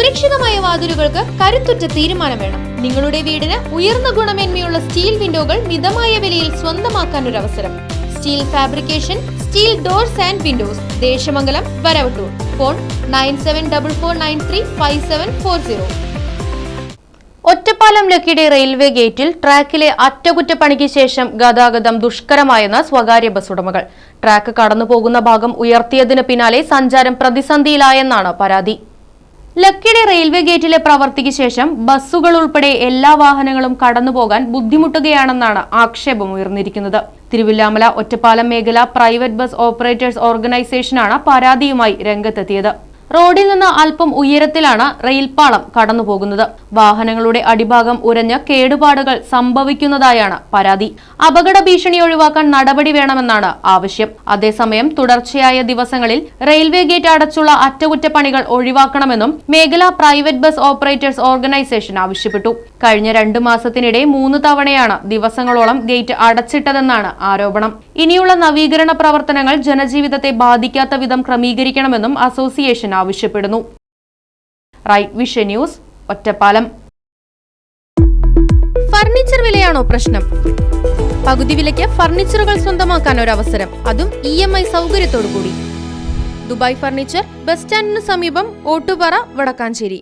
സുരക്ഷിതമായ വാതിലുകൾക്ക് കരുത്തുറ്റ തീരുമാനം വേണം. നിങ്ങളുടെ വീടിന് ഉയർന്ന ഗുണമേന്മയുള്ള സ്റ്റീൽ വിൻഡോകൾ മിതമായ വിലയിൽ സ്വന്തമാക്കാൻ ഒരു അവസരം steel fabrication steel doors and windows Desamangalam Varavattoor. Phone nine seven double four nine three five seven four zero. Ottapalam Lakkidi railway ഗേറ്റിൽ ട്രാക്കിലെ അറ്റകുറ്റപ്പണിക്ക് ശേഷം ഗതാഗതം ദുഷ്കരമായെന്ന് സ്വകാര്യ ബസ് ഉടമകൾ. ട്രാക്ക് കടന്നുപോകുന്ന ഭാഗം ഉയർത്തിയതിന് പിന്നാലെ സഞ്ചാരം പ്രതിസന്ധിയിലായെന്നാണ് പരാതി. ലക്കിടി റെയിൽവേ ഗേറ്റിലെ പ്രവർത്തിക്ക് ശേഷം ബസ്സുകൾ ഉൾപ്പെടെ എല്ലാ വാഹനങ്ങളും കടന്നുപോകാൻ ബുദ്ധിമുട്ടുകയാണെന്നാണ് ആക്ഷേപം ഉയർന്നിരിക്കുന്നത്. തിരുവില്ലാമല ഒറ്റപ്പാലം മേഖല പ്രൈവറ്റ് ബസ് ഓപ്പറേറ്റേഴ്സ് ഓർഗനൈസേഷനാണ് പരാതിയുമായി രംഗത്തെത്തിയത്. റോഡിൽ നിന്ന് അല്പം ഉയരത്തിലാണ് റെയിൽപാളം കടന്നുപോകുന്നത്. വാഹനങ്ങളുടെ അടിഭാഗം ഉരഞ്ഞ് കേടുപാടുകൾ സംഭവിക്കുന്നതായാണ് പരാതി. അപകട ഭീഷണി ഒഴിവാക്കാൻ നടപടി വേണമെന്നാണ് ആവശ്യം. അതേസമയം തുടർച്ചയായ ദിവസങ്ങളിൽ റെയിൽവേ ഗേറ്റ് അടച്ചുള്ള അറ്റകുറ്റപ്പണികൾ ഒഴിവാക്കണമെന്നും മേഖലാ പ്രൈവറ്റ് ബസ് ഓപ്പറേറ്റേഴ്സ് ഓർഗനൈസേഷൻ ആവശ്യപ്പെട്ടു. കഴിഞ്ഞ രണ്ടു മാസത്തിനിടെ മൂന്ന് തവണയാണ് ദിവസങ്ങളോളം ഗേറ്റ് അടച്ചിട്ടതെന്നാണ് ആരോപണം. ഇനിയുള്ള നവീകരണ പ്രവർത്തനങ്ങൾ ജനജീവിതത്തെ ബാധിക്കാത്ത വിധം ക്രമീകരിക്കണമെന്നും അസോസിയേഷൻ ആവശ്യപ്പെടുന്നു. Right news Ottapalam. ഫർണിച്ചർ വിലയാണോ പ്രശ്നം? പകുതി വിലയ്ക്ക് ഫർണിച്ചറുകൾ സ്വന്തമാക്കാൻ ഒരു അവസരം അതും ഇ എം ഐ സൗകര്യത്തോടു കൂടി ദുബായ് ഫർണിച്ചർ ബസ് സ്റ്റാൻഡിന് സമീപം ഓട്ടുപാറ വടക്കാഞ്ചേരി.